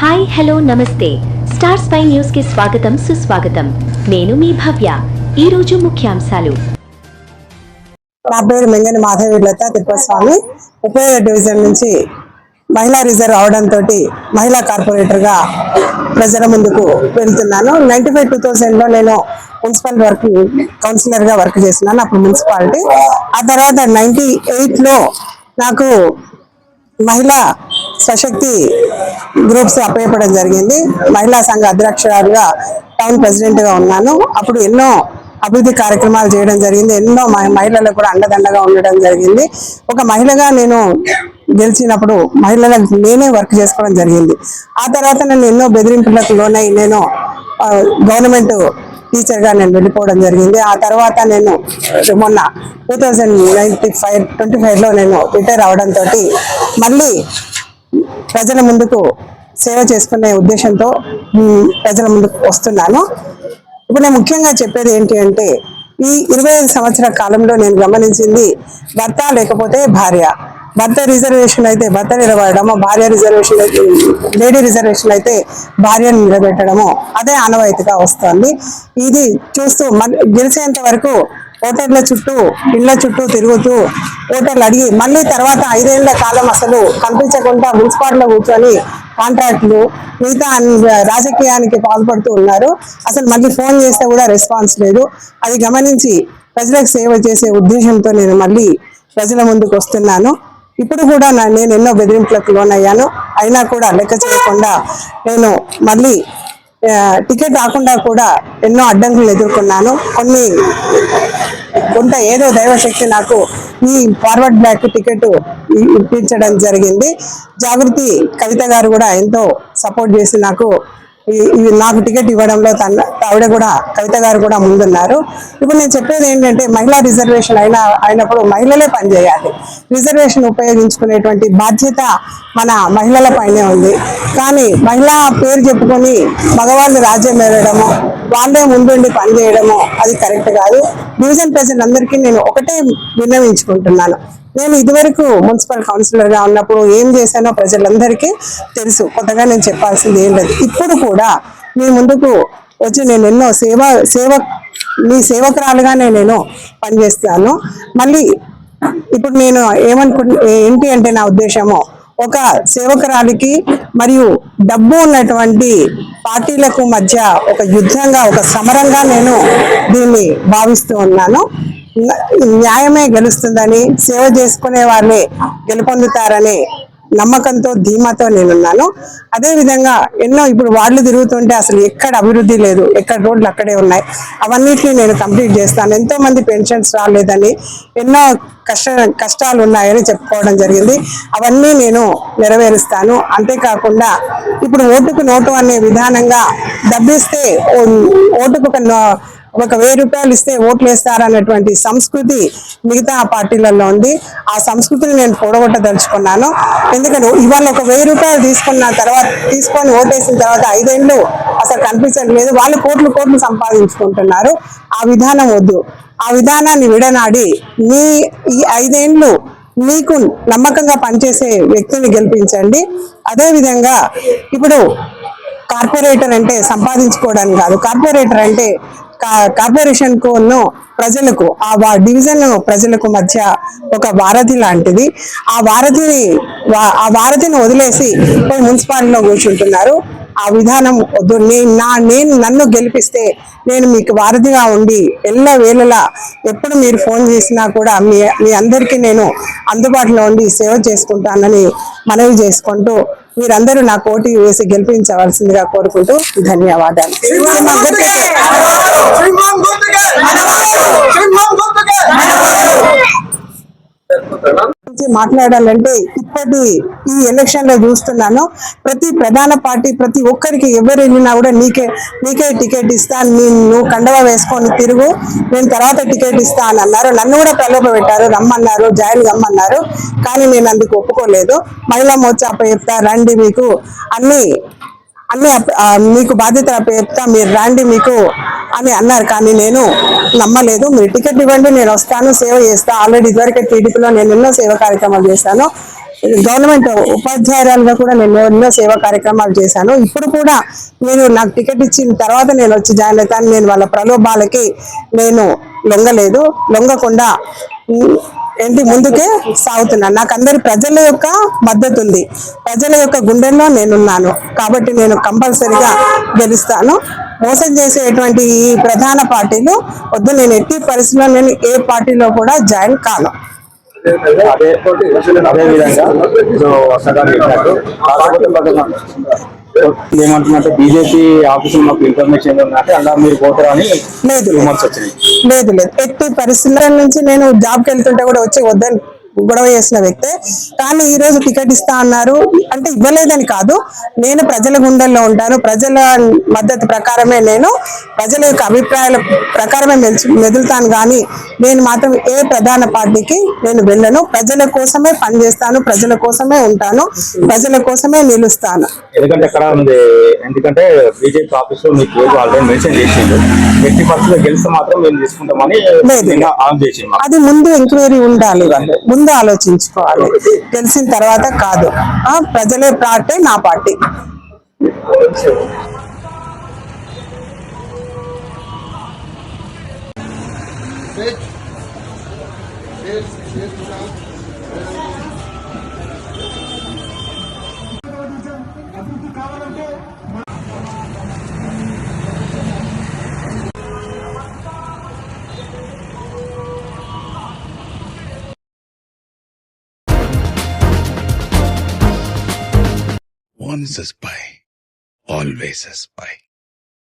Hi hello నమస్తే. Star spy న్యూస్కి స్వాగతం సుస్వాగతం. నేను మీ భవ్య. ఈ రోజు ముఖ్యాంశాలు. నా పేరు మెంగని మాధవి లత తిప్పస్వామి. ఉపయోగ డివిజన్ నుంచి మహిళా రిజర్వ్ అవడంతో మహిళా కార్పొరేటర్గా ప్రజల ముందుకు వెళ్తున్నాను. నైన్టీ ఫైవ్ టూ థౌసండ్లో నేను మున్సిపల్ వర్క్ కౌన్సిలర్గా వర్క్ చేస్తున్నాను అప్పుడు మున్సిపాలిటీ. ఆ తర్వాత నైన్టీ ఎయిట్లో నాకు మహిళా సశక్తి గ్రూప్స్ అప్పయపడం జరిగింది. మహిళా సంఘ అధ్యక్షురాలుగా టౌన్ ప్రెసిడెంట్గా ఉన్నాను. అప్పుడు ఎన్నో అభివృద్ధి కార్యక్రమాలు చేయడం జరిగింది. ఎన్నో మహిళలకు కూడా అండదండగా ఉండడం జరిగింది. ఒక మహిళగా నేను గెలిచినప్పుడు మహిళలకు నేనే వర్క్ చేసుకోవడం జరిగింది. ఆ తర్వాత నన్ను ఎన్నో బెదిరింపులకు లోనై నేను గవర్నమెంట్ టీచర్గా నేను వెళ్ళిపోవడం జరిగింది. ఆ తర్వాత నేను మొన్న two thousand ninety five twenty ఫైవ్లో నేను రిటైర్ అవడంతో మళ్ళీ ప్రజల ముందుకు సేవ చేసుకునే ఉద్దేశంతో ప్రజల ముందుకు వస్తున్నాను. ఇప్పుడు నేను ముఖ్యంగా చెప్పేది ఏంటి అంటే ఈ ఇరవై ఐదు సంవత్సరాల కాలంలో నేను గమనించింది భర్త లేకపోతే భార్య. భర్త రిజర్వేషన్ అయితే భర్త నిలబడము భార్య రిజర్వేషన్ అయితే లేడీ రిజర్వేషన్ అయితే భార్యను నిలబెట్టడము అదే ఆనవాయితీగా వస్తుంది. ఇది చూస్తూ మన గెలిచేంత వరకు ఓటర్ల చుట్టూ ఇళ్ళ చుట్టూ తిరుగుతూ ఓటర్లు అడిగి మళ్ళీ తర్వాత ఐదేళ్ళ కాలం అసలు కనిపించకుండా మున్సిపాలిటీలో కూర్చొని కాంట్రాక్ట్లు మిగతా రాజకీయానికి పాల్పడుతూ ఉన్నారు. అసలు మళ్ళీ ఫోన్ చేస్తే కూడా రెస్పాన్స్ లేదు. అది గమనించి ప్రజలకు సేవ చేసే ఉద్దేశంతో నేను మళ్ళీ ప్రజల ముందుకు వస్తున్నాను. ఇప్పుడు కూడా నేను ఎన్నో బెదిరింపులకు లోనయ్యాను. అయినా కూడా లెక్క చేయకుండా నేను మళ్ళీ టికెట్ రాకుండా కూడా ఎన్నో అడ్డంకులు ఎదుర్కొన్నాను. కొన్ని కొంత ఏదో దైవశక్తి నాకు ఈ ఫార్వర్డ్ బ్లాక్ టికెట్ ఇప్పించడం జరిగింది. జాగృతి కవిత గారు కూడా ఎంతో సపోర్ట్ చేసి నాకు నాకు టికెట్ ఇవ్వడంలో తన ఆవిడ కూడా కవిత గారు కూడా ముందున్నారు. ఇప్పుడు నేను చెప్పేది ఏంటంటే మహిళా రిజర్వేషన్ అయిన అయినప్పుడు మహిళలే పనిచేయాలి రిజర్వేషన్ ఉపయోగించుకునేటువంటి బాధ్యత మన మహిళల పైనే ఉంది. కానీ మహిళా పేరు చెప్పుకొని మగవాళ్ళు రాజ్యం ఏరడము వాళ్ళే ముందుండి పనిచేయడము అది కరెక్ట్ కాదు. డివిజన్ ప్రెసిడెంట్ అందరికీ నేను ఒకటే విన్నవించుకుంటున్నాను. నేను ఇదివరకు మున్సిపల్ కౌన్సిలర్గా ఉన్నప్పుడు ఏం చేశానో ప్రజలందరికీ తెలుసు. కొత్తగా నేను చెప్పాల్సింది ఏం లేదు ఇప్పుడు కూడా మీ ముందుకు వచ్చి నేను ఎన్నో సేవ సేవ మీ సేవకురాలుగానే నేను పనిచేస్తాను మళ్ళీ ఇప్పుడు నేను ఏమనుకు ఏంటి అంటే నా ఉద్దేశము ఒక సేవకురాలికి మరియు డబ్బు ఉన్నటువంటి పార్టీలకు మధ్య ఒక యుద్ధంగా ఒక సమరంగా నేను దీన్ని భావిస్తూ ఉన్నాను. న్యాయమే గెలుస్తుందని సేవ చేసుకునే వాళ్ళే గెలుపొందుతారనే నమ్మకంతో ధీమాతో నేనున్నాను. అదే విధంగా ఎన్నో ఇప్పుడు వాళ్ళు తిరుగుతుంటే అసలు ఎక్కడ అభివృద్ధి లేదు ఎక్కడ రోడ్లు అక్కడే ఉన్నాయి అవన్నిటిని నేను కంప్లీట్ చేస్తాను. ఎంతో మంది పెన్షన్స్ రాలేదని ఎన్నో కష్ట కష్టాలు ఉన్నాయని చెప్పుకోవడం జరిగింది. అవన్నీ నేను నెరవేరుస్తాను. అంతేకాకుండా ఇప్పుడు ఓటుకు నోటు అనే విధానంగా డబ్బిస్తే ఓటుకు ఒక వెయ్యి రూపాయలు ఇస్తే ఓట్లు వేస్తారనేటువంటి సంస్కృతి మిగతా పార్టీలలో ఉంది. ఆ సంస్కృతిని నేను పొడగొట్టదలుచుకున్నాను. ఎందుకంటే ఇవాళ ఒక వెయ్యి రూపాయలు తీసుకున్న తర్వాత తీసుకొని ఓటేసిన తర్వాత ఐదేళ్ళు అసలు కనిపించడం లేదు వాళ్ళు కోట్లు కోట్లు సంపాదించుకుంటున్నారు. ఆ విధానం వద్దు. ఆ విధానాన్ని విడనాడి మీ ఈ ఐదేళ్ళు మీకు నమ్మకంగా పనిచేసే వ్యక్తిని గెలిపించండి. అదేవిధంగా ఇప్పుడు కార్పొరేటర్ అంటే సంపాదించుకోవడానికి కాదు. కార్పొరేటర్ అంటే కా- కార్పొరేషన్కు ప్రజలకు ఆ వా- డివిజన్ ప్రజలకు మధ్య ఒక వారధి లాంటిది. ఆ వారధిని ఆ వారధిని వదిలేసి పోయి మున్సిపాలిటీలో కూర్చుంటున్నారు. ఆ విధానం వద్దు. నేను నా నేను నన్ను గెలిపిస్తే నేను మీకు వారధిగా ఉండి ఎల్ల వేళలా ఎప్పుడు మీరు ఫోన్ చేసినా కూడా మీ మీ అందరికీ నేను అందుబాటులో ఉండి సేవ చేసుకుంటానని మనవి చేసుకుంటూ మీరందరూ నా కోటి వేసి గెలిపించవలసిందిగా కోరుకుంటూ ధన్యవాదాలు. గురించి మాట్లాడాలంటే ఇప్పటి ఈ ఎలక్షన్లో చూస్తున్నాను. ప్రతి ప్రధాన పార్టీ ప్రతి ఒక్కరికి ఎవరు వెళ్ళినా కూడా నీకే నీకే టికెట్ ఇస్తాను నేను నువ్వు కండవా వేసుకొని తిరుగు. నేను తర్వాత టికెట్ ఇస్తా అని అన్నారు. నన్ను కూడా ప్రలోభపెట్టారు రమ్మన్నారు. జాయిన్ కమ్మన్నారు కానీ నేను అందుకు ఒప్పుకోలేదు. మహిళా మోర్చా అప్ప చెప్తా రండి మీకు. అన్ని అన్ని మీకు బాధ్యత అప్ప చెప్తా. మీరు రండి మీకు. అని అన్నారు కానీ నేను నమ్మలేదు. మీరు టికెట్ ఇవ్వండి నేను వస్తాను సేవ చేస్తా. ఆల్రెడీ ఇదివరకే టీడీపీలో నేను ఎన్నో సేవ కార్యక్రమాలు చేశాను. గవర్నమెంట్ ఉపాధ్యాయురాలుగా కూడా నేను ఎన్నో సేవా కార్యక్రమాలు చేశాను. ఇప్పుడు కూడా నేను నాకు టికెట్ ఇచ్చిన తర్వాత నేను వచ్చి జాయిన్ అవుతాను నేను వాళ్ళ ప్రలోభాలకి నేను లొంగలేదు. లొంగకుండా ఏంటి ముందుకే సాగుతున్నాను. నాకు అందరి ప్రజల యొక్క మద్దతు ఉంది. ప్రజల యొక్క గుండెల్లో నేనున్నాను. కాబట్టి నేను కంపల్సరిగా గెలుస్తాను. మోసం చేసేటువంటి ఈ ప్రధాన పార్టీలు వద్దు నేను ఎట్టి పరిస్థితుల్లో నేను ఏ పార్టీలో కూడా జాయిన్ కాను. అదే అదే విధంగా ఇప్పుడు వసగారు చెప్పినట్టు ఏమంటున్నట్టు బీజేపీ ఆఫీసులో మాకు ఇన్ఫర్మేషన్ ఉందంటే అలా మీరు పోతారా అని లేదు. రూమర్స్ వచ్చినాయి. లేదు లేదు. ఎట్టి పరిస్థితుల నుంచి నేను జాబ్కి వెళ్తుంటే కూడా వచ్చి వద్దని గొడవ చేసిన వ్యక్తే కానీ ఈ రోజు టికెట్ ఇస్తా అన్నారు. అంటే ఇవ్వలేదని కాదు నేను ప్రజల గుండెల్లో ఉంటాను. ప్రజల మద్దతు ప్రకారమే నేను ప్రజల యొక్క అభిప్రాయాల ప్రకారమే మెదులుతాను. కానీ నేను మాత్రం ఏ ప్రధాన పార్టీకి నేను వెళ్ళను. ప్రజల కోసమే పనిచేస్తాను ప్రజల కోసమే ఉంటాను ప్రజల కోసమే నిలుస్తాను. ఎందుకంటే ఉంది? ఎందుకంటే బీజేపీ ఆఫీస్లో మీకు పేరు ఆల్రెడీ మెన్షన్ చేసిండు. ఎట్టి పరిస్థితుల్లో గెలిస్తే మాత్రం మేము తీసుకుంటామని లేదు. నిన్న ఆన్ చేసిండు మాకు. అది ముందు ఎంక్వైరీ ఉండాలి. ముందు ఆలోచించుకోవాలి. తెలిసిన తర్వాత కాదు. ఆ ప్రజలే పార్టీ నా party. Once a spy, always a spy.